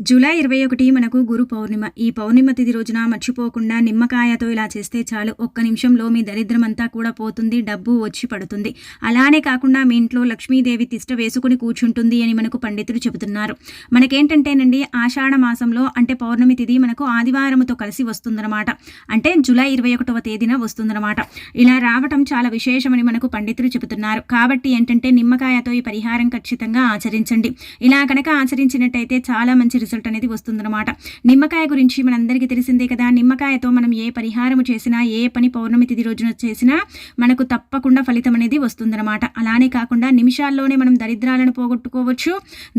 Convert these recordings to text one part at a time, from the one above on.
July ఇరవై ఒకటి మనకు గురు పౌర్ణిమ. ఈ పౌర్ణిమ తిథి రోజున మర్చిపోకుండా నిమ్మకాయతో ఇలా చేస్తే చాలు. ఒక్క నిమిషంలో మీ దరిద్రం అంతా కూడా పోతుంది డబ్బు వచ్చి పడుతుంది. అలానే కాకుండా మీ ఇంట్లో లక్ష్మీదేవి తిష్ట వేసుకుని కూర్చుంటుంది అని మనకు పండితులు చెబుతున్నారు. మనకేంటంటేనండి ఆషాఢ మాసంలో అంటే పౌర్ణమి తిథి మనకు ఆదివారముతో కలిసి వస్తుందన్నమాట. అంటే జూలై ఇరవై ఒకటవ తేదీన వస్తుందన్నమాట. ఇలా రావటం చాలా విశేషమని మనకు పండితులు చెబుతున్నారు. కాబట్టి ఏంటంటే నిమ్మకాయతో ఈ పరిహారం ఖచ్చితంగా ఆచరించండి. ఇలా కనుక ఆచరించినట్టయితే చాలా మంచి రిజల్ట్ అనేది వస్తుందన్నమాట. నిమ్మకాయ గురించి మనందరికీ తెలిసిందే కదా నిమ్మకాయతో మనం ఏ పరిహారం చేసినా ఏ పని పౌర్ణమి తిథి రోజున చేసినా మనకు తప్పకుండా ఫలితం అనేది వస్తుందన్నమాట. అలానే కాకుండా నిమిషాల్లోనే మనం దరిద్రాలను పోగొట్టుకోవచ్చు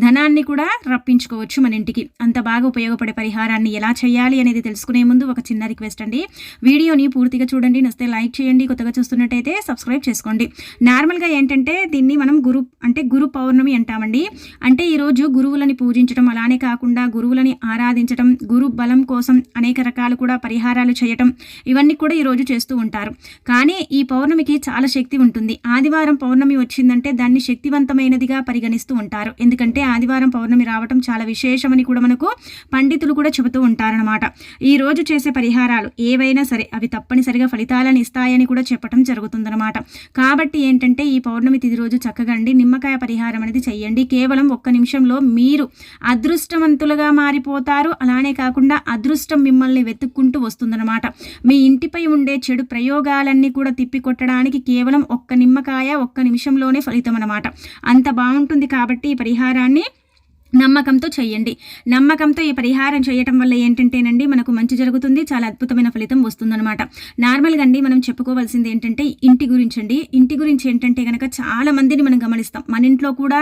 ధనాన్ని కూడా రప్పించుకోవచ్చు మన ఇంటికి. అంత బాగా ఉపయోగపడే పరిహారాన్ని ఎలా చేయాలి అనేది తెలుసుకునే ముందు ఒక చిన్న రిక్వెస్ట్ అండి. వీడియోని పూర్తిగా చూడండి నస్తే లైక్ చేయండి కొత్తగా చూస్తున్నట్టయితే సబ్స్క్రైబ్ చేసుకోండి. నార్మల్గా ఏంటంటే దీన్ని మనం గురు అంటే గురు పౌర్ణమి అంటామండి. అంటే ఈరోజు గురువులని పూజించడం అలానే కాకుండా గురువులని ఆరాధించటం గురు బలం కోసం అనేక రకాలు కూడా పరిహారాలు చేయటం ఇవన్నీ కూడా ఈరోజు చేస్తూ ఉంటారు. కానీ ఈ పౌర్ణమికి చాలా శక్తి ఉంటుంది. ఆదివారం పౌర్ణమి వచ్చిందంటే దాన్ని శక్తివంతమైనదిగా పరిగణిస్తూ ఉంటారు. ఎందుకంటే ఆదివారం పౌర్ణమి రావటం చాలా విశేషమని కూడా మనకు పండితులు కూడా చెబుతూ ఉంటారనమాట ఈ రోజు చేసే పరిహారాలు ఏవైనా సరే అవి తప్పనిసరిగా ఫలితాలను ఇస్తాయని కూడా చెప్పటం జరుగుతుందన్నమాట. కాబట్టి ఏంటంటే ఈ పౌర్ణమి తిది రోజు చక్కగండి నిమ్మకాయ పరిహారం అనేది చేయండి. కేవలం ఒక్క నిమిషంలో మీరు అదృష్టవంతులుగా మారిపోతారు. అలానే కాకుండా అదృష్టం మిమ్మల్ని వెతుక్కుంటూ వస్తుందన్నమాట. మీ ఇంటిపై ఉండే చెడు ప్రయోగాలన్నీ కూడా తిప్పికొట్టడానికి కేవలం ఒక్క నిమ్మకాయ ఒక్క నిమిషంలోనే ఫలితం అన్నమాట అంత బాగుంటుంది కాబట్టి ఈ పరిహారాన్ని నమ్మకంతో చేయండి నమ్మకంతో ఈ పరిహారం చేయటం వల్ల ఏంటంటేనండి మనకు మంచి జరుగుతుంది చాలా అద్భుతమైన ఫలితం వస్తుందన్నమాట. నార్మల్గా అండి మనం చెప్పుకోవాల్సింది ఏంటంటే ఇంటి గురించి అండి ఇంటి గురించి ఏంటంటే కనుక చాలా మందిని మనం గమనిస్తాం. మన ఇంట్లో కూడా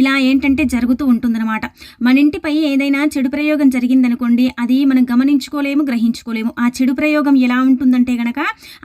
ఇలా ఏంటంటే జరుగుతూ ఉంటుందన్నమాట. మన ఇంటిపై ఏదైనా చెడు ప్రయోగం జరిగిందనుకోండి అది మనం గమనించుకోలేము గ్రహించుకోలేము. ఆ చెడు ప్రయోగం ఎలా ఉంటుందంటే కనుక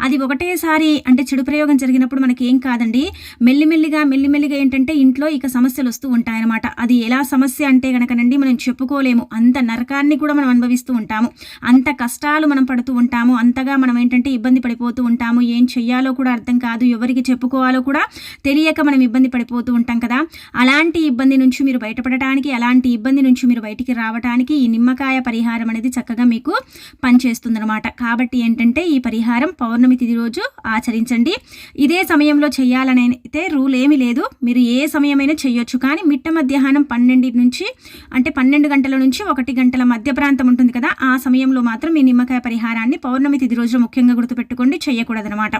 అది ఒకటేసారి అంటే చెడు ప్రయోగం జరిగినప్పుడు మనకి ఏం కాదండి మెల్లిమెల్లిగా మెల్లిమెల్లిగా ఏంటంటే ఇంట్లో ఇక సమస్యలు వస్తూ ఉంటాయన్నమాట. అది ఎలా సమస్య సమస్య అంటే గనకనండి మనం చెప్పుకోలేము. అంత నరకాన్ని కూడా మనం అనుభవిస్తూ ఉంటాము. అంత కష్టాలు మనం పడుతూ ఉంటాము. అంతగా మనం ఏంటంటే ఇబ్బంది పడిపోతూ ఉంటాము. ఏం చెయ్యాలో కూడా అర్థం కాదు. ఎవరికి చెప్పుకోవాలో కూడా తెలియక మనం ఇబ్బంది పడిపోతూ ఉంటాం కదా. అలాంటి ఇబ్బంది నుంచి మీరు బయటపడటానికి అలాంటి ఇబ్బంది నుంచి మీరు బయటికి రావడానికి ఈ నిమ్మకాయ పరిహారం అనేది చక్కగా మీకు పనిచేస్తుందన్నమాట. కాబట్టి ఏంటంటే ఈ పరిహారం పౌర్ణమి తిది రోజు ఆచరించండి. ఇదే సమయంలో చేయాలనైతే రూల్ ఏమీ లేదు. మీరు ఏ సమయమైనా చేయొచ్చు కానీ మిట్ట మధ్యాహ్నం పన్నెండు నుంచి అంటే పన్నెండు గంటల నుంచి ఒకటి గంటల మధ్య ప్రాంతం ఉంటుంది కదా ఆ సమయంలో మాత్రం మీ నిమ్మకాయ పరిహారాన్ని పౌర్ణమి తిది రోజు ముఖ్యంగా గుర్తుపెట్టుకోండి చేయకూడదనమాట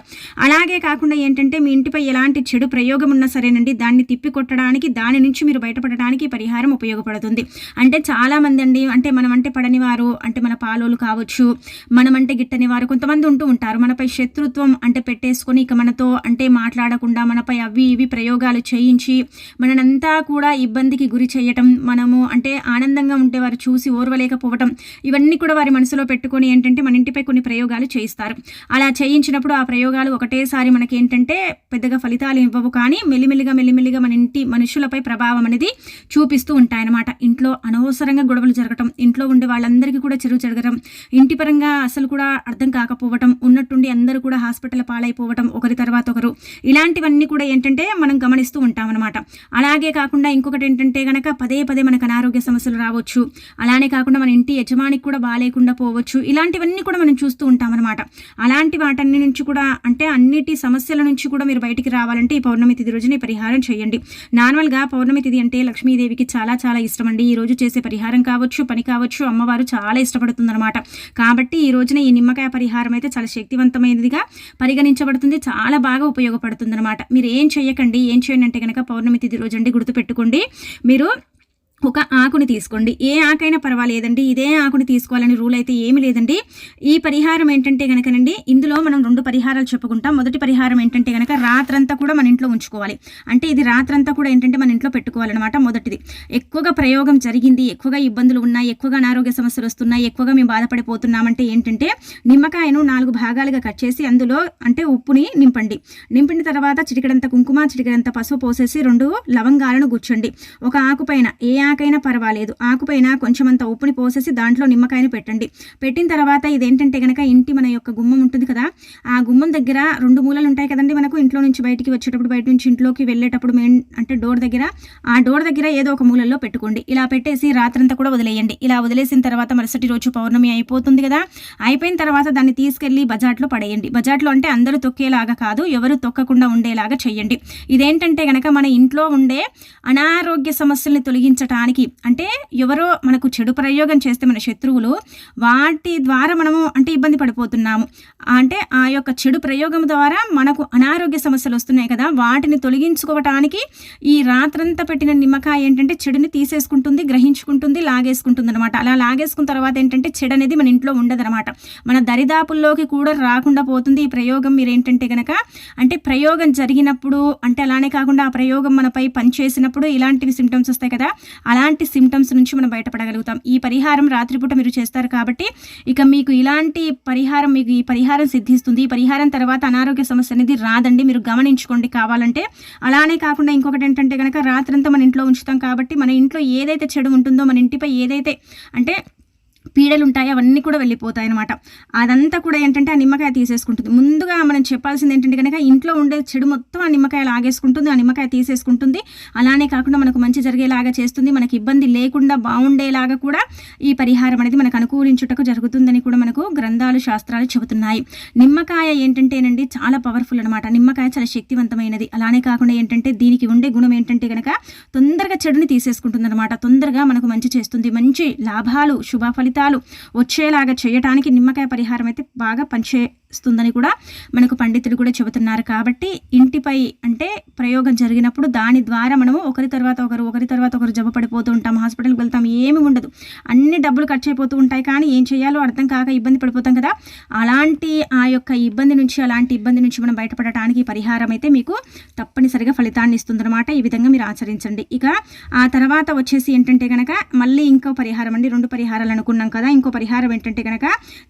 అలాగే కాకుండా ఏంటంటే మీ ఇంటిపై ఎలాంటి చెడు ప్రయోగం ఉన్నా సరేనండి దాన్ని తిప్పికొట్టడానికి దాని నుంచి మీరు బయటపడడానికి పరిహారం ఉపయోగపడుతుంది. అంటే చాలామంది అండి అంటే మనం అంటే పడని వారు అంటే మన పాలోలు కావచ్చు మనమంటే గిట్టని వారు కొంతమంది ఉంటూ ఉంటారు. మనపై శత్రుత్వం అంటే పెట్టేసుకొని ఇక మనతో అంటే మాట్లాడకుండా మనపై అవి ఇవి ప్రయోగాలు చేయించి మననంతా కూడా ఇబ్బందికి గురి చేయటం మనము అంటే ఆనందంగా ఉంటే వారు చూసి ఓర్వలేకపోవటం ఇవన్నీ కూడా వారి మనసులో పెట్టుకొని ఏంటంటే మన ఇంటిపై కొన్ని ప్రయోగాలు చేయిస్తారు. అలా చేయించినప్పుడు ఆ ప్రయోగాలు ఒకటేసారి మనకి ఏంటంటే పెద్దగా ఫలితాలు ఇవ్వవు కానీ మెల్లిమెల్లిగా మెల్లిమెల్లిగా మన ఇంటి మనుషులపై ప్రభావం అనేది చూపిస్తూ ఉంటాయన్నమాట. ఇంట్లో అనవసరంగా గొడవలు జరగటం ఇంట్లో ఉండే వాళ్ళందరికీ కూడా చెరువు జరగడం ఇంటి పరంగా అసలు కూడా అర్థం కాకపోవటం ఉన్నట్టుండి అందరూ కూడా హాస్పిటల్ పాలైపోవటం ఒకరి తర్వాత ఒకరు ఇలాంటివన్నీ కూడా ఏంటంటే మనం గమనిస్తూ ఉంటాం అనమాట అలాగే కాకుండా ఇంకొకటి ఏంటంటే గనక పదే పదే మనకు అనారోగ్య సమస్యలు రావచ్చు. అలానే కాకుండా మన ఇంటి యజమానికి కూడా బాగాలేకుండా పోవచ్చు. ఇలాంటివన్నీ కూడా మనం చూస్తూ ఉంటాం అనమాట అలాంటి వాటన్ని నుంచి కూడా అంటే అన్నిటి సమస్యల నుంచి కూడా మీరు బయటికి రావాలంటే ఈ పౌర్ణమి తిథి రోజున పరిహారం చేయండి. నార్మల్గా పౌర్ణమి తిథి అంటే లక్ష్మీదేవికి చాలా చాలా ఇష్టం అండి ఈ రోజు చేసే పరిహారం కావచ్చు పని కావచ్చు అమ్మవారు చాలా ఇష్టపడుతుందన్నమాట. కాబట్టి ఈ రోజున ఈ నిమ్మకాయ పరిహారం అయితే చాలా శక్తివంతమైనదిగా పరిగణించబడుతుంది. చాలా బాగా ఉపయోగపడుతుంది అనమాట మీరు ఏం చేయకండి ఏం చేయండి అంటే కనుక పౌర్ణమి తిథి రోజు అండి గుర్తుపెట్టుకోండి. మీరు ఒక ఆకుని తీసుకోండి. ఏ ఆకైనా పర్వాలేదండి. ఇదే ఆకుని తీసుకోవాలని రూల్ అయితే ఏమి లేదండి. ఈ పరిహారం ఏంటంటే కనుకనండి ఇందులో మనం రెండు పరిహారాలు చెప్పుకుంటాం. మొదటి పరిహారం ఏంటంటే కనుక రాత్రంతా కూడా మన ఇంట్లో ఉంచుకోవాలి. అంటే ఇది రాత్రంతా కూడా ఏంటంటే మన ఇంట్లో పెట్టుకోవాలన్నమాట మొదటిది. ఎక్కువగా ప్రయోగం జరిగింది ఎక్కువగా ఇబ్బందులు ఉన్నాయి ఎక్కువగా అనారోగ్య సమస్యలు వస్తున్నాయి ఎక్కువగా మేము బాధపడిపోతున్నామంటే ఏంటంటే నిమ్మకాయను నాలుగు భాగాలుగా కట్ చేసి అందులో అంటే ఉప్పుని నింపండి. నింపిన తర్వాత చిటికడంత కుంకుమ చిటికడంత పసుపు పోసేసి రెండు లవంగాలను గుచ్చండి. ఒక ఆకు పైన ఏ ఆకైనా పర్వాలేదు. ఆకుపైన కొంచెం అంత ఉప్పుని పోసేసి దాంట్లో నిమ్మకాయని పెట్టండి. పెట్టిన తర్వాత ఇదేంటంటే కనుక ఇంటి మన యొక్క గుమ్మం ఉంటుంది కదా ఆ గుమ్మం దగ్గర రెండు మూలలు ఉంటాయి కదండి మనకు. ఇంట్లో నుంచి బయటికి వచ్చేటప్పుడు బయట నుంచి ఇంట్లోకి వెళ్ళేటప్పుడు మెయిన్ అంటే డోర్ దగ్గర. ఆ డోర్ దగ్గర ఏదో ఒక మూలలో పెట్టుకోండి. ఇలా పెట్టేసి రాత్రంతా కూడా వదిలేయండి. ఇలా వదిలేసిన తర్వాత మరుసటి రోజు పౌర్ణమి అయిపోతుంది కదా అయిపోయిన తర్వాత దాన్ని తీసుకెళ్ళి బజాట్లో పడేయండి. బజాట్లో అంటే అందరూ తొక్కేలాగా కాదు ఎవరు తొక్కకుండా ఉండేలాగా చెయ్యండి. ఇదేంటంటే కనుక మన ఇంట్లో ఉండే అనారోగ్య సమస్యల్ని తొలగించటానికి అంటే ఎవరో మనకు చెడు ప్రయోగం చేస్తే మన శత్రువులు వాటి ద్వారా మనము అంటే ఇబ్బంది పడిపోతున్నాము. అంటే ఆ యొక్క చెడు ప్రయోగం ద్వారా మనకు అనారోగ్య సమస్యలు వస్తున్నాయి కదా వాటిని తొలగించుకోవటానికి ఈ రాత్రంతా పెట్టిన నిమ్మకాయ ఏంటంటే చెడుని తీసేసుకుంటుంది గ్రహించుకుంటుంది లాగేసుకుంటుంది అనమాట అలా లాగేసుకున్న తర్వాత ఏంటంటే చెడు అనేది మన ఇంట్లో ఉండదనమాట మన దరిదాపుల్లోకి కూడా రాకుండా పోతుంది ఈ ప్రయోగం. మీరు ఏంటంటే కనుక అంటే ప్రయోగం జరిగినప్పుడు అంటే అలానే కాకుండా ఆ ప్రయోగం మనపై పనిచేసినప్పుడు ఇలాంటివి సిమ్టమ్స్ వస్తాయి కదా అలాంటి సిమ్టమ్స్ నుంచి మనం బయటపడగలుగుతాం. ఈ పరిహారం రాత్రిపూట మీరు చేస్తారు కాబట్టి ఇక మీకు ఇలాంటి పరిహారం మీకు ఈ పరిహారం సిద్ధిస్తుంది. ఈ పరిహారం తర్వాత అనారోగ్య సమస్య అనేది రాదండి. మీరు గమనించుకోండి కావాలంటే. అలానే కాకుండా ఇంకొకటి ఏంటంటే కనుక రాత్రంతా మన ఇంట్లో ఉంచుతాం కాబట్టి మన ఇంట్లో ఏదైతే చెడు ఉంటుందో మన ఇంటిపై ఏదైతే అంటే పీడలు ఉంటాయి అవన్నీ కూడా వెళ్ళిపోతాయి అనమాట అదంతా కూడా ఏంటంటే ఆ నిమ్మకాయ తీసేసుకుంటుంది. ముందుగా మనం చెప్పాల్సింది ఏంటంటే కనుక ఇంట్లో ఉండే చెడు మొత్తం ఆ నిమ్మకాయ లాగేసుకుంటుంది ఆ నిమ్మకాయ తీసేసుకుంటుంది. అలానే కాకుండా మనకు మంచి జరిగేలాగా చేస్తుంది. మనకి ఇబ్బంది లేకుండా బాగుండేలాగా కూడా ఈ పరిహారం అనేది మనకు అనుకూలించుటకు జరుగుతుందని కూడా మనకు గ్రంథాలు శాస్త్రాలు చెబుతున్నాయి. నిమ్మకాయ ఏంటంటేనండి చాలా పవర్ఫుల్ అనమాట నిమ్మకాయ చాలా శక్తివంతమైనది. అలానే కాకుండా ఏంటంటే దీనికి ఉండే గుణం ఏంటంటే కనుక తొందరగా చెడుని తీసేసుకుంటుంది అనమాట తొందరగా మనకు మంచి చేస్తుంది. మంచి లాభాలు శుభ ఫలితాలు వచ్చేలాగా చేయటానికి నిమ్మకాయ పరిహారం అయితే బాగా పనిచే వస్తుందని కూడా మనకు పండితుడు కూడా చెబుతున్నారు. కాబట్టి ఇంటిపై అంటే ప్రయోగం జరిగినప్పుడు దాని ద్వారా మనము ఒకరి తర్వాత ఒకరు ఒకరి తర్వాత ఒకరు జబ్బు పడిపోతూ ఉంటాం హాస్పిటల్కి వెళ్తాం ఏమి ఉండదు. అన్ని డబ్బులు ఖర్చు అయిపోతూ ఉంటాయి కానీ ఏం చేయాలో అర్థం కాక ఇబ్బంది పడిపోతాం కదా. అలాంటి ఆ యొక్క ఇబ్బంది నుంచి అలాంటి ఇబ్బంది నుంచి మనం బయటపడటానికి పరిహారం అయితే మీకు తప్పనిసరిగా ఫలితాన్ని ఇస్తుందన్నమాట. ఈ విధంగా మీరు ఆచరించండి. ఇక ఆ తర్వాత వచ్చేసి ఏంటంటే కనుక మళ్ళీ ఇంకో పరిహారం అండి. రెండు పరిహారాలు అనుకున్నాం కదా. ఇంకో పరిహారం ఏంటంటే కనుక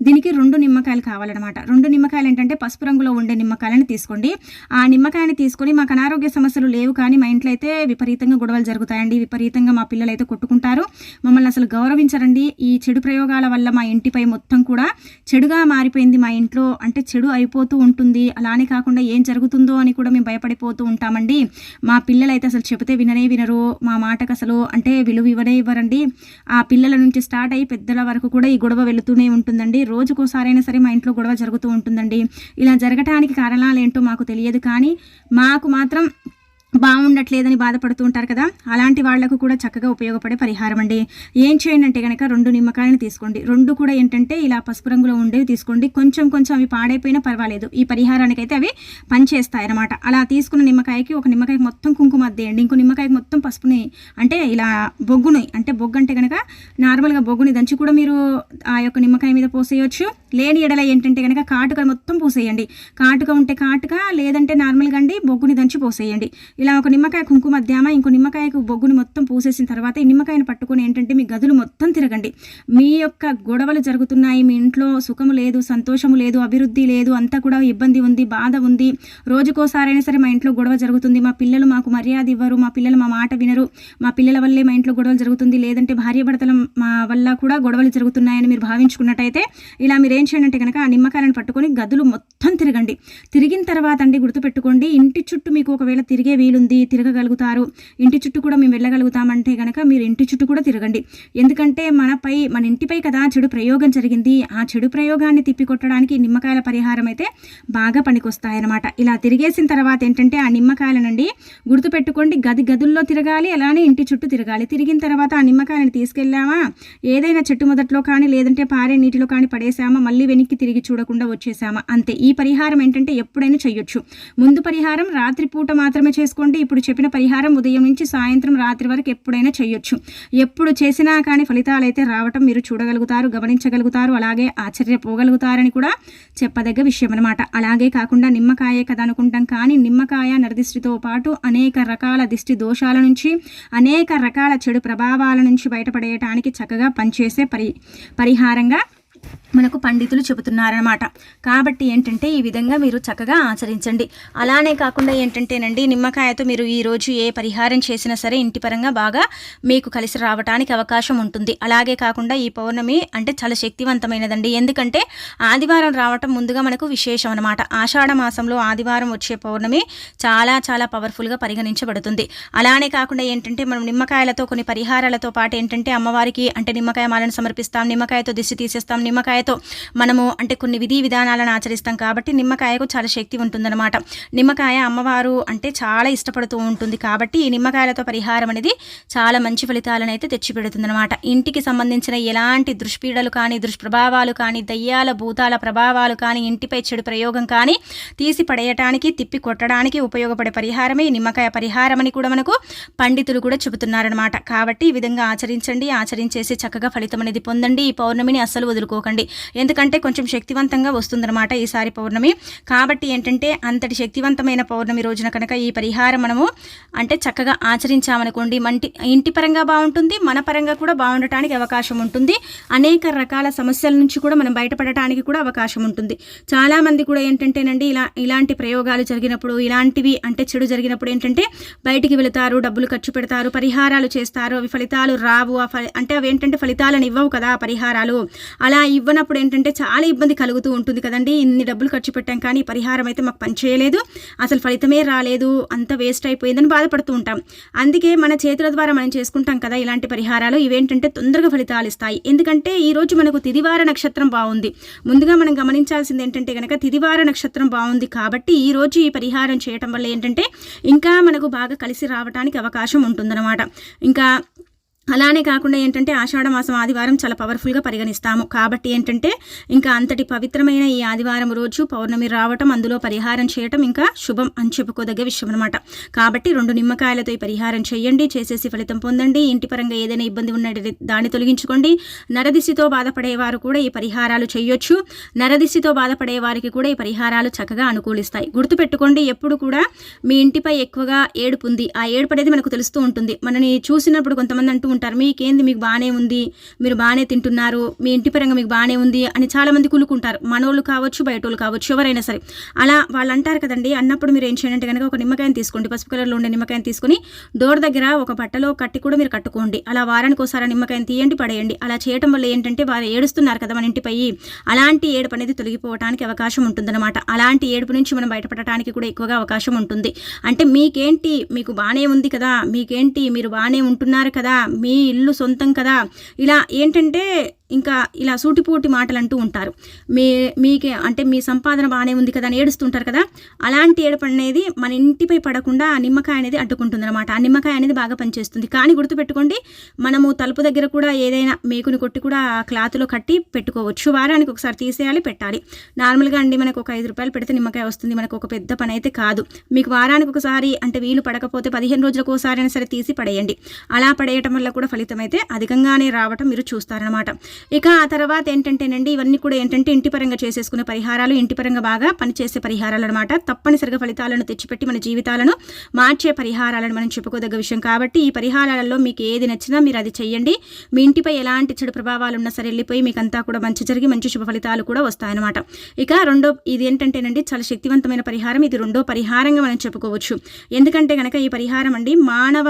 దీనికి రెండు నిమ్మకాయలు కావాలన్నమాట. రెండు నిమ్మకాయలు ఏంటంటే పసుపు రంగులో ఉండే నిమ్మకాయలను తీసుకోండి. ఆ నిమ్మకాయని తీసుకొని మాకు అనారోగ్య సమస్యలు లేవు కానీ మా ఇంట్లో అయితే విపరీతంగా గొడవలు జరుగుతాయండి. విపరీతంగా మా పిల్లలు అయితే కొట్టుకుంటారు. మమ్మల్ని అసలు గౌరవించరండి. ఈ చెడు ప్రయోగాల వల్ల మా ఇంటిపై మొత్తం కూడా చెడుగా మారిపోయింది మా ఇంట్లో. అంటే చెడు అయిపోతూ ఉంటుంది. అలానే కాకుండా ఏం జరుగుతుందో అని కూడా మేము భయపడిపోతూ ఉంటామండి. మా పిల్లలు అయితే అసలు చెబితే విననే వినరు. మా మాటకు అసలు అంటే విలువ ఇవ్వనే ఇవ్వరండి. ఆ పిల్లల నుంచి స్టార్ట్ అయ్యి పెద్దల వరకు కూడా ఈ గొడవ వెళుతూనే ఉంటుందండి. రోజుకోసారైనా సరే మా ఇంట్లో గొడవ జరుగుతూ ఉంటుందండి. ఇలా జరగటానికి కారణాలు ఏంటో మాకు తెలియదు కానీ మాకు మాత్రం బాగుండట్లేదని బాధపడుతూ ఉంటారు కదా. అలాంటి వాళ్ళకు కూడా చక్కగా ఉపయోగపడే పరిహారం అండి. ఏం చేయండి అంటే కనుక రెండు నిమ్మకాయలను తీసుకోండి. రెండు కూడా ఏంటంటే ఇలా పసుపు రంగులో ఉండేవి తీసుకోండి. కొంచెం కొంచెం అవి పాడైపోయినా పర్వాలేదు. ఈ పరిహారానికి అయితే అవి పనిచేస్తాయి అనమాట అలా తీసుకున్న నిమ్మకాయకి ఒక నిమ్మకాయ మొత్తం కుంకుమ అద్దేయండి. ఇంకో నిమ్మకాయకి మొత్తం పసుపుని అంటే ఇలా బొగ్గుని అంటే బొగ్గు అంటే కనుక నార్మల్గా బొగ్గుని దంచి కూడా మీరు ఆ యొక్క నిమ్మకాయ మీద పోసేయచ్చు. లేని ఎడల ఏంటంటే కనుక కాటుక మొత్తం పోసేయండి. కాటుక ఉంటే కాటుక లేదంటే నార్మల్గా అండి బొగ్గుని దంచి పోసేయండి. ఇలా ఒక నిమ్మకాయ కుంకుమ అద్దామా ఇంకో నిమ్మకాయకు బొగ్గుని మొత్తం పూసేసిన తర్వాత ఈ నిమ్మకాయను పట్టుకొని ఏంటంటే మీ గదులు మొత్తం తిరగండి. మీ యొక్క గొడవలు జరుగుతున్నాయి మీ ఇంట్లో సుఖము లేదు సంతోషము లేదు అభివృద్ధి లేదు అంతా కూడా ఇబ్బంది ఉంది బాధ ఉంది. రోజుకోసారైనా సరే మా ఇంట్లో గొడవ జరుగుతుంది. మా పిల్లలు మాకు మర్యాద ఇవ్వరు మా పిల్లలు మా మాట వినరు. మా పిల్లల వల్లే మా ఇంట్లో గొడవలు జరుగుతుంది. లేదంటే భార్యాభర్తల మా వల్ల కూడా గొడవలు జరుగుతున్నాయని మీరు భావించుకున్నట్టయితే ఇలా మీరు ఏం చేయండి అంటే కనుక ఆ నిమ్మకాయలను పట్టుకొని గదులు మొత్తం తిరగండి. తిరిగిన తర్వాత అండి గుర్తుపెట్టుకోండి ఇంటి చుట్టూ మీకు ఒకవేళ తిరిగే వీలుంది తిరగగలుగుతారు. ఇంటి చుట్టూ కూడా మేము వెళ్ళగలుగుతామంటే కనుక మీరు ఇంటి చుట్టూ కూడా తిరగండి. ఎందుకంటే మనపై మన ఇంటిపై కదా చెడు ప్రయోగం జరిగింది. ఆ చెడు ప్రయోగాన్ని తిప్పికొట్టడానికి నిమ్మకాయల పరిహారం అయితే బాగా పనికొస్తాయన్నమాట. ఇలా తిరిగేసిన తర్వాత ఏంటంటే ఆ నిమ్మకాయలనండి గుర్తుపెట్టుకోండి గది గదుల్లో తిరగాలి అలానే ఇంటి చుట్టూ తిరగాలి. తిరిగిన తర్వాత ఆ నిమ్మకాయలను తీసుకెళ్ళామా? ఏదైనా చెట్టు మొదట్లో కానీ లేదంటే పారే నీటిలో కానీ పడేసామా మళ్ళీ వెనక్కి తిరిగి చూడకుండా వచ్చేసామా? అంతే. ఈ పరిహారం ఏంటంటే ఎప్పుడైనా చేయొచ్చు ముందు పరిహారం రాత్రిపూట మాత్రమే చేసుకోండి. ఇప్పుడు చెప్పిన పరిహారం ఉదయం నుంచి సాయంత్రం రాత్రి వరకు ఎప్పుడైనా చేయొచ్చు ఎప్పుడు చేసినా కానీ ఫలితాలు అయితే రావటం మీరు చూడగలుగుతారు గమనించగలుగుతారు. అలాగే ఆశ్చర్యపోగలుగుతారని కూడా చెప్పదగ్గ విషయం అనమాట అలాగే కాకుండా నిమ్మకాయే కదా అనుకుంటాం. కానీ నిమ్మకాయ నరదిష్టితో పాటు అనేక రకాల దిష్టి దోషాల నుంచి అనేక రకాల చెడు ప్రభావాల నుంచి బయటపడేయటానికి చక్కగా పనిచేసే పరి పరిహారంగా మనకు పండితులు చెబుతున్నారనమాట కాబట్టి ఏంటంటే ఈ విధంగా మీరు చక్కగా ఆచరించండి. అలానే కాకుండా ఏంటంటేనండి నిమ్మకాయతో మీరు ఈరోజు ఏ పరిహారం చేసినా సరే ఇంటి పరంగా బాగా మీకు కలిసి రావడానికి అవకాశం ఉంటుంది. అలాగే కాకుండా ఈ పౌర్ణమి అంటే చాలా శక్తివంతమైనదండి. ఎందుకంటే ఆదివారం రావటం ముందుగా మనకు విశేషం అనమాట ఆషాఢ మాసంలో ఆదివారం వచ్చే పౌర్ణమి చాలా చాలా పవర్ఫుల్గా పరిగణించబడుతుంది. అలానే కాకుండా ఏంటంటే మనం నిమ్మకాయలతో కొన్ని పరిహారాలతో పాటు ఏంటంటే అమ్మవారికి అంటే నిమ్మకాయ మాలను సమర్పిస్తాం నిమ్మకాయతో దిష్టి తీసేస్తాం నిమ్మ నిమ్మకాయతో మనము అంటే కొన్ని విధి విధానాలను ఆచరిస్తాం కాబట్టి నిమ్మకాయకు చాలా శక్తి ఉంటుందన్నమాట. నిమ్మకాయ అమ్మవారు అంటే చాలా ఇష్టపడుతూ ఉంటుంది కాబట్టి ఈ నిమ్మకాయలతో పరిహారం అనేది చాలా మంచి ఫలితాలను అయితే తెచ్చిపెడుతుందన్నమాట. ఇంటికి సంబంధించిన ఎలాంటి దుష్పీడలు కానీ దుష్ప్రభావాలు కానీ దయ్యాల భూతాల ప్రభావాలు కానీ ఇంటిపై చెడు ప్రయోగం కానీ తీసి పడేయటానికి తిప్పి కొట్టడానికి ఉపయోగపడే పరిహారమే నిమ్మకాయ పరిహారం అని కూడా మనకు పండితులు కూడా చెబుతున్నారనమాట కాబట్టి ఈ విధంగా ఆచరించండి ఆచరించేసి చక్కగా ఫలితం అనేది పొందండి. ఈ పౌర్ణమిని అస్సలు వదులుకోకండి. ఎందుకంటే కొంచెం శక్తివంతంగా వస్తుందన్నమాట ఈసారి పౌర్ణమి. కాబట్టి ఏంటంటే అంతటి శక్తివంతమైన పౌర్ణమి రోజున కనుక ఈ పరిహారం మనము అంటే చక్కగా ఆచరించామనుకోండి. మంటి ఇంటి పరంగా బాగుంటుంది మన పరంగా కూడా బాగుండటానికి అవకాశం ఉంటుంది. అనేక రకాల సమస్యల నుంచి కూడా మనం బయటపడటానికి కూడా అవకాశం ఉంటుంది. చాలామంది కూడా ఏంటంటేనండి ఇలా ఇలాంటి ప్రయోగాలు జరిగినప్పుడు ఇలాంటివి అంటే చెడు జరిగినప్పుడు ఏంటంటే బయటికి వెళతారు డబ్బులు ఖర్చు పెడతారు పరిహారాలు చేస్తారు అవి ఫలితాలు రావు అంటే అవి ఏంటంటే ఫలితాలను ఇవ్వవు కదా పరిహారాలు. అలా ఇవ్వనప్పుడు ఏంటంటే చాలా ఇబ్బంది కలుగుతూ ఉంటుంది కదండి. ఇన్ని డబ్బులు ఖర్చు పెట్టాం కానీ పరిహారం అయితే మాకు పనిచేయలేదు అసలు ఫలితమే రాలేదు. అంత వేస్ట్ అయిపోయిందని బాధపడుతూ ఉంటాం. అందుకే మన చేతుల ద్వారా మనం చేసుకుంటాం కదా ఇలాంటి పరిహారాలు. ఇవేంటంటే తొందరగా ఫలితాలు ఇస్తాయి. ఎందుకంటే ఈరోజు మనకు తిదివార నక్షత్రం బాగుంది. ముందుగా మనం గమనించాల్సింది ఏంటంటే కనుక తిదివార నక్షత్రం బాగుంది కాబట్టి ఈరోజు ఈ పరిహారం చేయటం వల్ల ఏంటంటే ఇంకా మనకు బాగా కలిసి రావడానికి అవకాశం ఉంటుందన్నమాట. ఇంకా అలానే కాకుండా ఏంటంటే ఆషాఢ మాసం ఆదివారం చాలా పవర్ఫుల్గా పరిగణిస్తాము. కాబట్టి ఏంటంటే ఇంకా అంతటి పవిత్రమైన ఈ ఆదివారం రోజు పౌర్ణమి రావటం అందులో పరిహారం చేయటం ఇంకా శుభం అని చెప్పుకోదగ్గ విషయం అనమాట కాబట్టి రెండు నిమ్మకాయలతో ఈ పరిహారం చేయండి చేసేసి ఫలితం పొందండి. ఇంటి పరంగా ఏదైనా ఇబ్బంది ఉన్న దాన్ని తొలగించుకోండి. నరదిశితో బాధపడేవారు కూడా ఈ పరిహారాలు చేయొచ్చు. నరదిశితో బాధపడే వారికి కూడా ఈ పరిహారాలు చక్కగా అనుకూలిస్తాయి. గుర్తుపెట్టుకోండి ఎప్పుడు కూడా మీ ఇంటిపై ఎక్కువగా ఏడుపు ఉంది. ఆ ఏడుపు అనేది మనకు తెలుస్తూ ఉంటుంది. మనని చూసినప్పుడు కొంతమంది అంటూ ఉంటారు. మీకేంది? మీకు బాగానే ఉంది. మీరు బాగానే తింటున్నారు. మీ ఇంటి పరంగా మీకు బాగానే ఉంది అని చాలామంది కులుకుంటారు. మనోళ్ళు కావచ్చు బయటోళ్ళు కావచ్చు ఎవరైనా సరే. అలా వాళ్ళు అంటారు కదండి అన్నప్పుడు మీరు ఏం చేయండి కనుక ఒక నిమ్మకాయని తీసుకోండి. పసుపు కలర్లో ఉండే నిమ్మకాయని తీసుకుని డోర్ దగ్గర ఒక బట్టలో కట్టి కూడా మీరు కట్టుకోండి. అలా వారానికి ఒకసారి నిమ్మకాయని తీయండి పడేయండి. అలా చేయడం వల్ల ఏంటంటే వారు ఏడుస్తున్నారు కదా మన ఇంటిపై. అలాంటి ఏడుపు అనేది తొలగిపోవడానికి అవకాశం ఉంటుందన్నమాట. అలాంటి ఏడుపు నుంచి మనం బయటపడటానికి కూడా ఎక్కువగా అవకాశం ఉంటుంది. అంటే మీకేంటి? మీకు బాగానే ఉంది కదా. మీకేంటి? మీరు బాగానే ఉంటున్నారు కదా. మీ ఇల్లు సొంతం కదా. ఇలా ఏంటంటే ఇంకా ఇలా సూటిపోటి మాటలు అంటూ ఉంటారు. మీ మీకే అంటే మీ సంపాదన బాగానే ఉంది కదా అని ఏడుస్తుంటారు కదా? అలాంటి ఏడుపు అనేది మన ఇంటిపై పడకుండా ఆ నిమ్మకాయ అనేది అడ్డుకుంటుంది అనమాట ఆ నిమ్మకాయ అనేది బాగా పనిచేస్తుంది. కానీ గుర్తుపెట్టుకోండి మనము తలుపు దగ్గర కూడా ఏదైనా మేకుని కొట్టి కూడా ఆ క్లాత్లో కట్టి పెట్టుకోవచ్చు. వారానికి ఒకసారి తీసేయాలి పెట్టాలి. నార్మల్గా అండి మనకు ఒక ఐదు రూపాయలు పెడితే నిమ్మకాయ వస్తుంది. మనకు ఒక పెద్ద పని అయితే కాదు. మీకు వారానికి ఒకసారి అంటే వీలు పడకపోతే పదిహేను రోజులకు ఒకసారి అయినా సరే తీసి పడేయండి. అలా పడేయటం వల్ల కూడా ఫలితం అయితే అధికంగానే రావటం మీరు చూస్తారనమాట ఇక ఆ తర్వాత ఏంటంటేనండి ఇవన్నీ కూడా ఏంటంటే ఇంటి పరంగా చేసేసుకునే పరిహారాలు ఇంటి పరంగా బాగా పనిచేసే పరిహారాలు అనమాట తప్పనిసరిగా ఫలితాలను తెచ్చిపెట్టి మన జీవితాలను మార్చే పరిహారాలను మనం చెప్పుకోదగ్గ విషయం. కాబట్టి ఈ పరిహారాలలో మీకు ఏది నచ్చినా మీరు అది చేయండి మీ ఇంటిపై ఎలాంటి చెడు ప్రభావాలు ఉన్నా సరే వెళ్ళిపోయి మీకు అంతా కూడా మంచి జరిగి మంచి శుభ ఫలితాలు కూడా వస్తాయన్నమాట. ఇక రెండో ఇది ఏంటంటేనండి చాలా శక్తివంతమైన పరిహారం. ఇది రెండో పరిహారంగా మనం చెప్పుకోవచ్చు. ఎందుకంటే కనుక ఈ పరిహారం అండి మానవ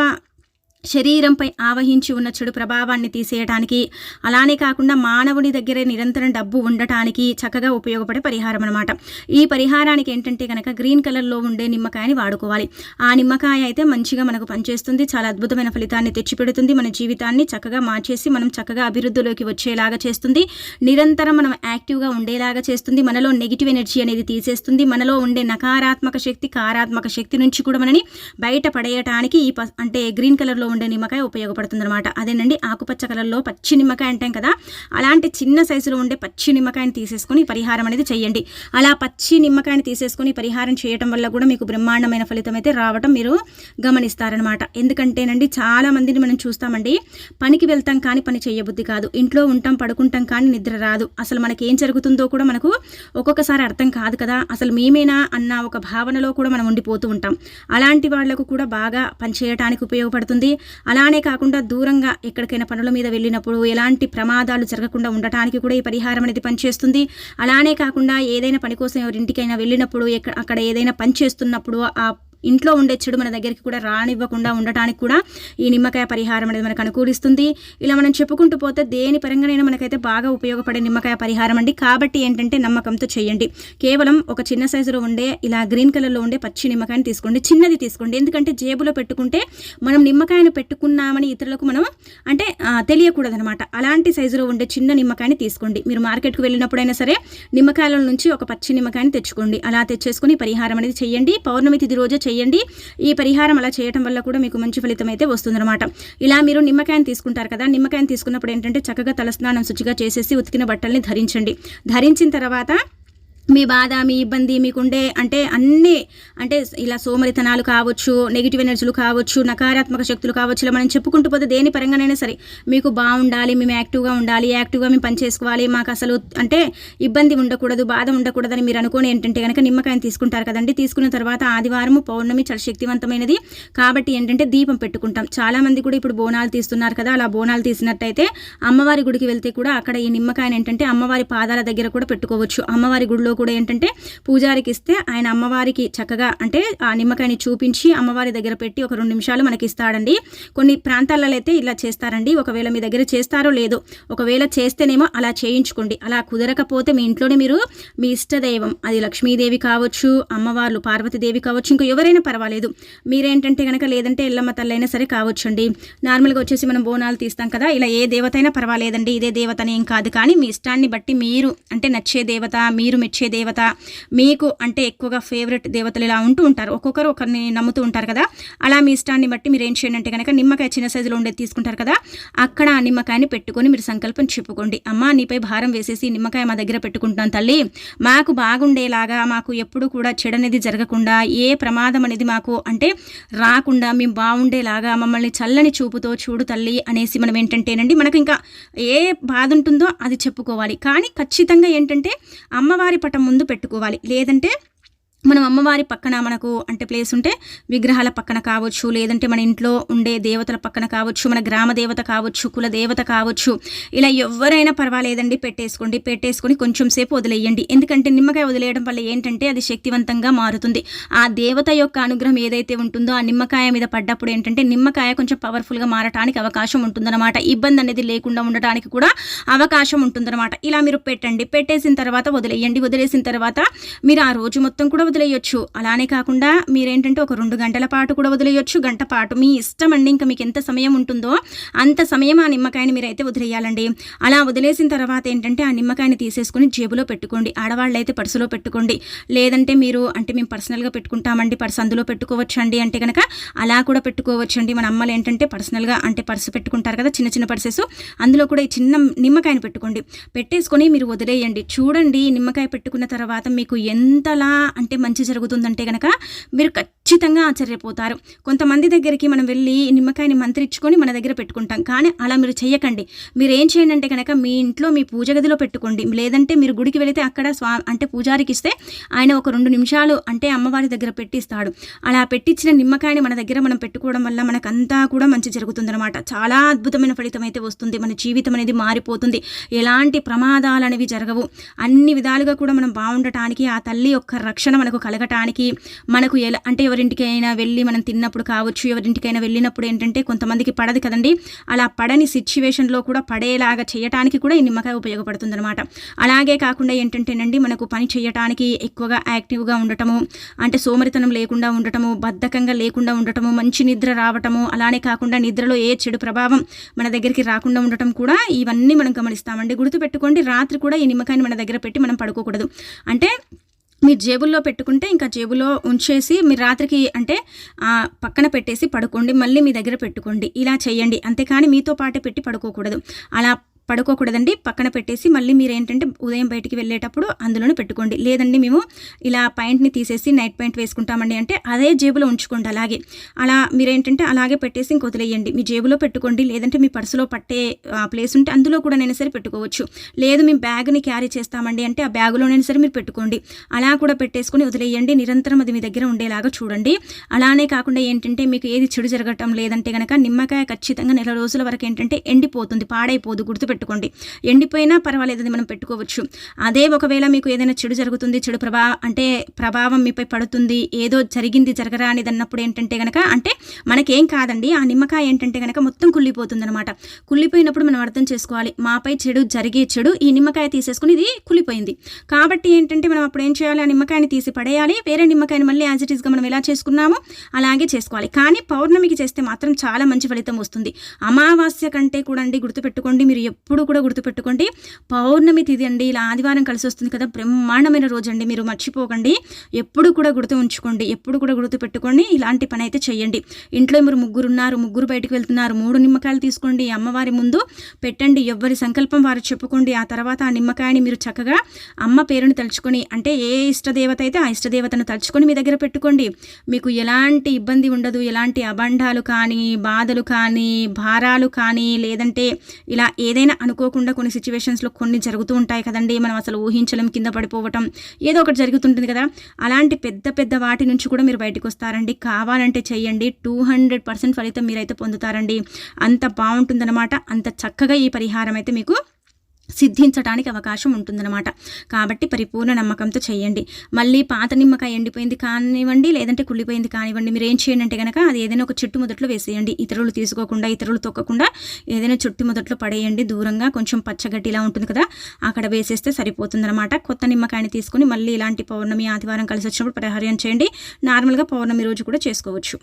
శరీరంపై ఆవహించి ఉన్న చెడు ప్రభావాన్ని తీసేయడానికి అలానే కాకుండా మానవుడి దగ్గర నిరంతరం డబ్బు ఉండటానికి చక్కగా ఉపయోగపడే పరిహారం అనమాట ఈ పరిహారానికి ఏంటంటే కనుక గ్రీన్ కలర్లో ఉండే నిమ్మకాయని వాడుకోవాలి. ఆ నిమ్మకాయ అయితే మంచిగా మనకు పనిచేస్తుంది చాలా అద్భుతమైన ఫలితాన్ని తెచ్చిపెడుతుంది మన జీవితాన్ని చక్కగా మార్చేసి మనం చక్కగా అభివృద్ధిలోకి వచ్చేలాగా చేస్తుంది నిరంతరం మనం యాక్టివ్గా ఉండేలాగా చేస్తుంది మనలో నెగిటివ్ ఎనర్జీ అనేది తీసేస్తుంది మనలో ఉండే నకారాత్మక శక్తి కారాత్మక శక్తి నుంచి కూడా మనని బయట పడేయటానికి ఈ అంటే గ్రీన్ కలర్లో ఉండే నిమ్మకాయ ఉపయోగపడుతుంది అనమాట అదేనండి ఆకుపచ్చ కలర్లో పచ్చి నిమ్మకాయ అంటాం కదా అలాంటి చిన్న సైజులో ఉండే పచ్చి నిమ్మకాయని తీసేసుకొని పరిహారం అనేది చేయండి అలా పచ్చి నిమ్మకాయని తీసేసుకొని పరిహారం చేయటం వల్ల కూడా మీకు బ్రహ్మాండమైన ఫలితం అయితే రావటం మీరు గమనిస్తారనమాట ఎందుకంటేనండి చాలా మందిని మనం చూస్తామండి పనికి వెళ్తాం కానీ పని చేయబుద్ధి కాదు. ఇంట్లో ఉంటాం పడుకుంటాం కానీ నిద్ర రాదు. అసలు మనకి ఏం జరుగుతుందో కూడా మనకు ఒక్కొక్కసారి అర్థం కాదు కదా. అసలు మేమేనా అన్న ఒక భావనలో కూడా మనం ఉండిపోతూ ఉంటాం. అలాంటి వాళ్ళకు కూడా బాగా పనిచేయటానికి ఉపయోగపడుతుంది. అలానే కాకుండా దూరంగా ఎక్కడికైనా పనుల మీద వెళ్ళినప్పుడు ఎలాంటి ప్రమాదాలు జరగకుండా ఉండటానికి కూడా ఈ పరిహారం అనేది పనిచేస్తుంది. అలానే కాకుండా ఏదైనా పని కోసం ఎవరింటికైనా వెళ్ళినప్పుడు ఎక్కడ అక్కడ ఏదైనా పని చేస్తున్నప్పుడు ఆ ఇంట్లో ఉండే చెడు మన దగ్గరికి కూడా రానివ్వకుండా ఉండటానికి కూడా ఈ నిమ్మకాయ పరిహారం అనేది మనకు అనుకూలిస్తుంది. ఇలా మనం చెప్పుకుంటూ పోతే దేని పరంగానైనా మనకైతే బాగా ఉపయోగపడే నిమ్మకాయ పరిహారం అండి. కాబట్టి ఏంటంటే నమ్మకంతో చేయండి. కేవలం ఒక చిన్న సైజులో ఉండే ఇలా గ్రీన్ కలర్లో ఉండే పచ్చి నిమ్మకాయని తీసుకోండి. చిన్నది తీసుకోండి. ఎందుకంటే జేబులో పెట్టుకుంటే మనం నిమ్మకాయను పెట్టుకున్నామని ఇతరులకు మనం అంటే తెలియకూడదనమాట. అలాంటి సైజులో ఉండే చిన్న నిమ్మకాయని తీసుకోండి. మీరు మార్కెట్కు వెళ్ళినప్పుడైనా సరే నిమ్మకాయల నుంచి ఒక పచ్చి నిమ్మకాయని తెచ్చుకోండి. అలా తెచ్చేసుకుని పరిహారం అనేది చేయండి. పౌర్ణమి తిది రోజు చేయండి. ఈ పరిహారం అలా చేయటం వల్ల కూడా మీకు మంచి ఫలితం అయితే వస్తుందన్నమాట. ఇలా మీరు నిమ్మకాయని తీసుకుంటారు కదా నిమ్మకాయని తీసుకున్నప్పుడు ఏంటంటే చక్కగా తలస్నానం శుచిగా చేసేసి ఉతికిన బట్టల్ని ధరించండి. ధరించిన తర్వాత మీ బాధ మీ ఇబ్బంది మీకుండే అంటే అన్నీ అంటే ఇలా సోమరితనాలు కావచ్చు నెగిటివ్ ఎనర్జీలు కావచ్చు నకారాత్మక శక్తులు కావచ్చు ఇలా మనం చెప్పుకుంటూ పోతే దేని పరంగానైనా సరే మీకు బాగుండాలి మేము యాక్టివ్గా ఉండాలి యాక్టివ్గా మేము పని చేసుకోవాలి మాకు అసలు అంటే ఇబ్బంది ఉండకూడదు బాధ ఉండకూడదని మీరు అనుకోని ఏంటంటే కనుక నిమ్మకాయని తీసుకుంటారు కదండి. తీసుకున్న తర్వాత ఆదివారం పౌర్ణమి చాలా శక్తివంతమైనది కాబట్టి ఏంటంటే దీపం పెట్టుకుంటాం. చాలామంది కూడా ఇప్పుడు బోనాలు తీస్తున్నారు కదా అలా బోనాలు తీసినట్టయితే అమ్మవారి గుడికి వెళ్తే కూడా అక్కడ ఈ నిమ్మకాయని ఏంటంటే అమ్మవారి పాదాల దగ్గర కూడా పెట్టుకోవచ్చు. అమ్మవారి గుడిలో కూడా ఏంటంటే పూజారికి ఇస్తే ఆయన అమ్మవారికి చక్కగా అంటే ఆ నిమ్మకాయని చూపించి అమ్మవారి దగ్గర పెట్టి ఒక రెండు నిమిషాలు మనకి ఇస్తాడండి. కొన్ని ప్రాంతాలలో అయితే ఇలా చేస్తారండి. ఒకవేళ మీ దగ్గర చేస్తారో లేదో ఒకవేళ చేస్తేనేమో అలా చేయించుకోండి. అలా కుదరకపోతే మీ ఇంట్లోనే మీరు మీ ఇష్టదైవం అది లక్ష్మీదేవి కావచ్చు అమ్మవార్లు పార్వతీదేవి కావచ్చు ఇంకా ఎవరైనా పర్వాలేదు. మీరేంటంటే కనుక లేదంటే ఎల్లమ్మ తల్లైనా సరే కావచ్చు అండి నార్మల్గా వచ్చేసి మనం బోనాలు తీస్తాం కదా ఇలా ఏ దేవత అయినా పర్వాలేదండి. ఇదే దేవత ఏం కాదు. కానీ మీ ఇష్టాన్ని బట్టి మీరు అంటే నచ్చే దేవత మీరు మెచ్చే వచ్చే దేవత. మీకు అంటే ఎక్కువగా ఫేవరెట్ దేవతలు ఇలా ఉంటూ ఉంటారు. ఒక్కొక్కరు ఒకరిని నమ్ముతూ ఉంటారు కదా. అలా మీ ఇష్టాన్ని బట్టి మీరు ఏం చేయండి అంటే కనుక నిమ్మకాయ చిన్న సైజులో ఉండేది తీసుకుంటారు కదా. అక్కడ ఆ నిమ్మకాయని పెట్టుకొని మీరు సంకల్పం చెప్పుకోండి. అమ్మ నీపై భారం వేసేసి నిమ్మకాయ మా దగ్గర పెట్టుకుంటున్నాను తల్లి. మాకు బాగుండేలాగా మాకు ఎప్పుడు కూడా చెడనేది జరగకుండా ఏ ప్రమాదం అనేది మాకు అంటే రాకుండా మేము బాగుండేలాగా మమ్మల్ని చల్లని చూపుతో చూడు తల్లి అనేసి మనం ఏంటంటేనండి మనకు ఇంకా ఏ బాధ ఉంటుందో అది చెప్పుకోవాలి. కానీ ఖచ్చితంగా ఏంటంటే అమ్మవారి పట్ల ముందు పెట్టుకోవాలి. లేదంటే మనం అమ్మవారి పక్కన మనకు అంటే ప్లేస్ ఉంటే విగ్రహాల పక్కన కావచ్చు లేదంటే మన ఇంట్లో ఉండే దేవతల పక్కన కావచ్చు మన గ్రామ దేవత కావచ్చు కుల దేవత కావచ్చు ఇలా ఎవరైనా పర్వాలేదండి పెట్టేసుకోండి పెట్టేసుకొని కొంచెం సేపు వదిలేయండి. ఎందుకంటే నిమ్మకాయ వదిలేయడం వల్ల ఏంటంటే అది శక్తివంతంగా మారుతుంది. ఆ దేవత యొక్క అనుగ్రహం ఏదైతే ఉంటుందో ఆ నిమ్మకాయ మీద పడ్డప్పుడు ఏంటంటే నిమ్మకాయ కొంచెం పవర్ఫుల్గా మారటానికి అవకాశం ఉంటుందన్నమాట. ఇబ్బంది అనేది లేకుండా ఉండటానికి కూడా అవకాశం ఉంటుందన్నమాట. ఇలా మీరు పెట్టండి. పెట్టేసిన తర్వాత వదిలేయండి. వదిలేసిన తర్వాత మీరు ఆ రోజు మొత్తం కూడా వదిలేయొచ్చు. అలానే కాకుండా మీరేంటంటే ఒక రెండు గంటల పాటు కూడా వదిలేయొచ్చు. గంట పాటు మీ ఇష్టం అండి. ఇంకా మీకు ఎంత సమయం ఉంటుందో అంత సమయం ఆ నిమ్మకాయని మీరైతే వదిలేయాలండి. అలా వదిలేసిన తర్వాత ఏంటంటే ఆ నిమ్మకాయని తీసేసుకుని జేబులో పెట్టుకోండి. ఆడవాళ్ళు అయితే పర్సులో పెట్టుకోండి. లేదంటే మీరు అంటే మేము పర్సనల్గా పెట్టుకుంటామండి. పర్స్ అందులో పెట్టుకోవచ్చు అండి అంటే కనుక అలా కూడా పెట్టుకోవచ్చు అండి మన అమ్మలు ఏంటంటే పర్సనల్గా అంటే పర్సు పెట్టుకుంటారు కదా చిన్న చిన్న పర్సెస్. అందులో కూడా ఈ చిన్న నిమ్మకాయని పెట్టుకోండి. పెట్టేసుకొని మీరు వదిలేయండి. చూడండి నిమ్మకాయ పెట్టుకున్న తర్వాత మీకు ఎంతలా అంటే మంచి జరుగుతుందంటే కనుక మీరు ఖచ్చితంగా ఆశ్చర్యపోతారు. కొంతమంది దగ్గరికి మనం వెళ్ళి నిమ్మకాయని మంత్రించుకొని మన దగ్గర పెట్టుకుంటాం. కానీ అలా మీరు చేయకండి మీరు ఏం చేయండి అంటే కనుక మీ ఇంట్లో మీ పూజ గదిలో పెట్టుకోండి. లేదంటే మీరు గుడికి వెళితే అక్కడ స్వా అంటే పూజారికి ఇస్తే ఆయన ఒక రెండు నిమిషాలు అంటే అమ్మవారి దగ్గర పెట్టిస్తాడు. అలా పెట్టించిన నిమ్మకాయని మన దగ్గర మనం పెట్టుకోవడం వల్ల మనకంతా కూడా మంచి జరుగుతుందన్నమాట. చాలా అద్భుతమైన ఫలితం అయితే వస్తుంది. మన జీవితం అనేది మారిపోతుంది. ఎలాంటి ప్రమాదాలు అనేవి జరగవు. అన్ని విధాలుగా కూడా మనం బాగుండటానికి ఆ తల్లి యొక్క రక్షణ మనకు కలగటానికి మనకు ఎలా అంటే ఎవరింటికైనా వెళ్ళి మనం తిన్నప్పుడు కావచ్చు ఎవరింటికైనా వెళ్ళినప్పుడు ఏంటంటే కొంతమందికి పడదు కదండి. అలా పడని సిచ్యువేషన్లో కూడా పడేలాగా చేయటానికి కూడా ఈ నిమ్మకాయ ఉపయోగపడుతుంది అనమాట అలాగే కాకుండా ఏంటంటేనండి మనకు పని చేయటానికి ఎక్కువగా యాక్టివ్గా ఉండటము అంటే సోమరితనం లేకుండా ఉండటము బద్ధకంగా లేకుండా ఉండటము మంచి నిద్ర రావటము అలానే కాకుండా నిద్రలో ఏ చెడు ప్రభావం మన దగ్గరికి రాకుండా ఉండటం కూడా ఇవన్నీ మనం గమనిస్తామండి. గుర్తుపెట్టుకోండి రాత్రి కూడా ఈ నిమ్మకాయని మన దగ్గర పెట్టి మనం పడుకోకూడదు. అంటే మీరు జేబుల్లో పెట్టుకుంటే ఇంకా జేబులో ఉంచేసి మీరు రాత్రికి అంటే పక్కన పెట్టేసి పడుకోండి మళ్ళీ మీ దగ్గర పెట్టుకోండి. ఇలా చేయండి అంతేకాని మీతో పాటే పెట్టి పడుకోకూడదు. అలా పడుకోకూడదండి. పక్కన పెట్టేసి మళ్ళీ మీరు ఏంటంటే ఉదయం బయటికి వెళ్ళేటప్పుడు అందులోనే పెట్టుకోండి. లేదండి మేము ఇలా పాయింట్ని తీసేసి నైట్ పాయింట్ వేసుకుంటామండి అంటే అదే జేబులో ఉంచుకోండి అలాగే. అలా మీరేంటంటే అలాగే పెట్టేసి ఇంక వదిలేయండి. మీ జేబులో పెట్టుకోండి. లేదంటే మీ పర్సులో పట్టే ప్లేస్ ఉంటే అందులో కూడా నేను సరే పెట్టుకోవచ్చు. లేదు మేము బ్యాగ్ని క్యారీ చేస్తామండి అంటే ఆ బ్యాగులోనైనా సరే మీరు పెట్టుకోండి. అలా కూడా పెట్టేసుకొని వదిలేయండి. నిరంతరం అది మీ దగ్గర ఉండేలాగా చూడండి. అలానే కాకుండా ఏంటంటే మీకు ఏది చెడు జరగటం లేదంటే కనుక నిమ్మకాయ ఖచ్చితంగా నెల రోజుల వరకు ఏంటంటే ఎండిపోతుంది. పాడైపోదు. పెట్టుకోండి ఎండిపోయినా పర్వాలేదు అది మనం పెట్టుకోవచ్చు. అదే ఒకవేళ మీకు ఏదైనా చెడు జరుగుతుంది చెడు ప్రభా అంటే ప్రభావం మీపై పడుతుంది ఏదో జరిగింది జరగరా అనేది అన్నప్పుడు ఏంటంటే కనుక అంటే మనకేం కాదండి ఆ నిమ్మకాయ ఏంటంటే కనుక మొత్తం కుళ్ళిపోతుంది అనమాట కుళ్ళిపోయినప్పుడు మనం అర్థం చేసుకోవాలి మాపై చెడు జరిగే చెడు ఈ నిమ్మకాయ తీసేసుకుని ఇది కుళ్ళిపోయింది. కాబట్టి ఏంటంటే మనం అప్పుడు ఏం చేయాలి ఆ నిమ్మకాయని తీసి పడేయాలి వేరే నిమ్మకాయని మళ్ళీ యాజ్ ఇట్ ఈస్గా మనం ఎలా చేసుకున్నామో అలాగే చేసుకోవాలి. కానీ పౌర్ణమికి చేస్తే మాత్రం చాలా మంచి ఫలితం వస్తుంది. అమావాస్య కంటే కూడా అండి గుర్తుపెట్టుకోండి మీరు ఎప్పుడు కూడా గుర్తుపెట్టుకోండి. పౌర్ణమి తిది అండి ఇలా ఆదివారం కలిసి వస్తుంది కదా బ్రహ్మాండమైన రోజు అండి మీరు మర్చిపోకండి. ఎప్పుడు కూడా గుర్తు ఉంచుకోండి ఎప్పుడు కూడా గుర్తు పెట్టుకోండి ఇలాంటి పని అయితే చేయండి ఇంట్లో మీరు ముగ్గురు ఉన్నారు ముగ్గురు బయటకు వెళ్తున్నారు మూడు నిమ్మకాయలు తీసుకోండి అమ్మవారి ముందు పెట్టండి ఎవరి సంకల్పం వారు చెప్పుకోండి ఆ తర్వాత ఆ నిమ్మకాయని మీరు చక్కగా అమ్మ పేరుని తలుచుకొని అంటే ఏ ఇష్టదేవత అయితే ఆ ఇష్టదేవతను తలుచుకొని మీ దగ్గర పెట్టుకోండి. మీకు ఎలాంటి ఇబ్బంది ఉండదు ఎలాంటి అబండాలు కానీ బాధలు కానీ భారాలు కానీ లేదంటే ఇలా ఏదైనా అనుకోకుండా కొన్ని సిచ్యువేషన్స్లో కొన్ని జరుగుతూ ఉంటాయి కదండి. మనం అసలు ఊహించలేం కింద పడిపోవటం. ఏదో ఒకటి జరుగుతుంటుంది కదా. అలాంటి పెద్ద పెద్ద వాటి నుంచి కూడా మీరు బయటకు వస్తారండి. కావాలంటే చెయ్యండి టూ హండ్రెడ్ పర్సెంట్ ఫలితం మీరైతే పొందుతారండి. అంత బాగుంటుందన్నమాట. అంత చక్కగా ఈ పరిహారం అయితే మీకు సిద్ధించడానికి అవకాశం ఉంటుందన్నమాట. కాబట్టి పరిపూర్ణ నమ్మకంతో చేయండి. మళ్ళీ పాత నిమ్మకాయ ఎండిపోయింది కానివ్వండి లేదంటే కుళ్ళిపోయింది కానివ్వండి మీరు ఏం చేయండి అంటే కనుక అది ఏదైనా ఒక చెట్టు మొదట్లో వేసేయండి. ఇతరులు తీసుకోకుండా ఇతరులు తొక్కకుండా ఏదైనా చెట్టు మొదట్లో పడేయండి. దూరంగా కొంచెం పచ్చగడ్డిలా ఉంటుంది కదా అక్కడ వేసేస్తే సరిపోతుందన్నమాట. కొత్త నిమ్మకాయని తీసుకుని మళ్ళీ ఇలాంటి పౌర్ణమి ఆదివారం కలిసి వచ్చినప్పుడు పరిహారం చేయండి. నార్మల్గా పౌర్ణమి రోజు కూడా చేసుకోవచ్చు.